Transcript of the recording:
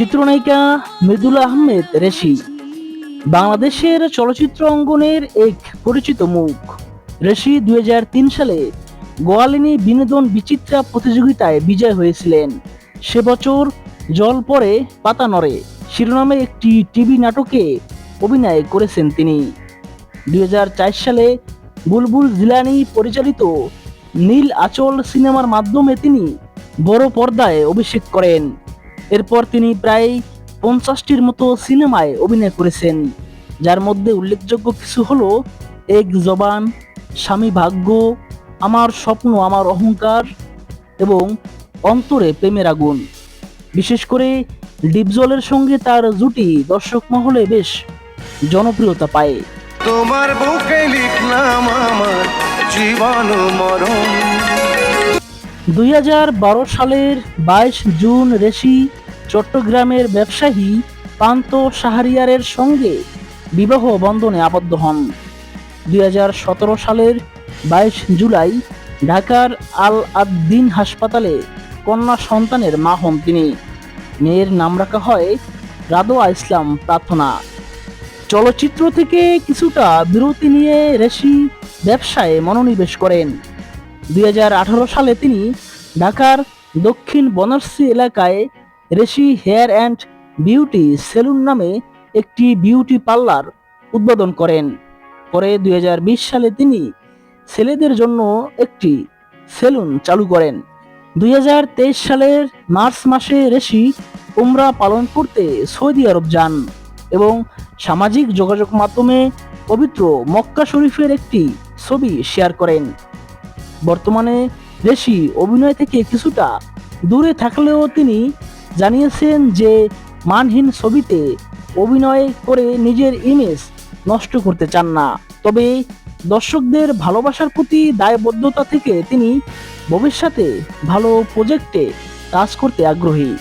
চিত্রনায়িকা মৃদুল আহমেদ রেশি। বাংলাদেশের চলচ্চিত্র অঙ্গনের এক পরিচিত মুখ। রেশি দুই হাজার তিন সালে গোয়ালিনী বিনোদন বিচিত্রা প্রতিযোগিতায় বিজয় হয়েছিলেন। সে বছর জল পরে পাতা নড়ে শিরোনামে একটি টিভি নাটকে অভিনয় করেছেন তিনি। দুই হাজার চার সালে বুলবুল জিলানি পরিচালিত নীল আচল সিনেমার মাধ্যমে তিনি বড় পর্দায় অভিষেক করেন। এরপর তিনি প্রায় পঞ্চাশটির মতো সিনেমায় অভিনয় করেছেন যার মধ্যে উল্লেখযোগ্য কিছু হলো এক জবান স্বামী ভাগ্য আমার স্বপ্ন আমার অহংকার এবং অন্তরে প্রেমের আগুন। বিশেষ করে ডিপজলের সঙ্গে তার জুটি দর্শক মহলে বেশ জনপ্রিয়তা পায়। তোমার বুকে লিখলাম আমার জীবন মরণ। দুই সালের বাইশ জুন রেশি চট্টগ্রামের ব্যবসায়ী পান্ত শাহরিয়ারের সঙ্গে বিবাহ বন্ধনে আবদ্ধ হন। দুই হাজার সতেরো সালের বাইশ জুলাই ঢাকার আল আদ্দিন হাসপাতালে কন্যা সন্তানের মা হন তিনি। মেয়ের নাম রাখা হয় রাদোয়া ইসলাম প্রার্থনা। চলচ্চিত্র থেকে কিছুটা বিরতি নিয়ে রেশি ব্যবসায় মনোনিবেশ করেন। দুই হাজার আঠারো সালে তিনি ঢাকার দক্ষিণ বনারসি এলাকায় Reshi hair and beauty salon নামে একটি বিউটি পার্লার উদ্বোধন করেন। পরে দুই সালে তিনি ছেলেদের জন্য একটি সেলুন চালু করেন। দুই সালের মার্চ মাসে রেশি উমরা পালন করতে সৌদি আরব যান এবং সামাজিক যোগাযোগ মাধ্যমে পবিত্র মক্কা শরীফের একটি ছবি শেয়ার করেন। বর্তমানে রেশি অভিনয় থেকে কিছুটা দূরে থাকলেও তিনি জানিয়েছেন যে মানহীন ছবিতে অভিনয় করে নিজের ইমেজ নষ্ট করতে চান না। তবে দর্শকদের ভালোবাসার প্রতি দায়বদ্ধতা থেকে তিনি ভবিষ্যতে ভালো প্রজেক্টে কাজ করতে আগ্রহী।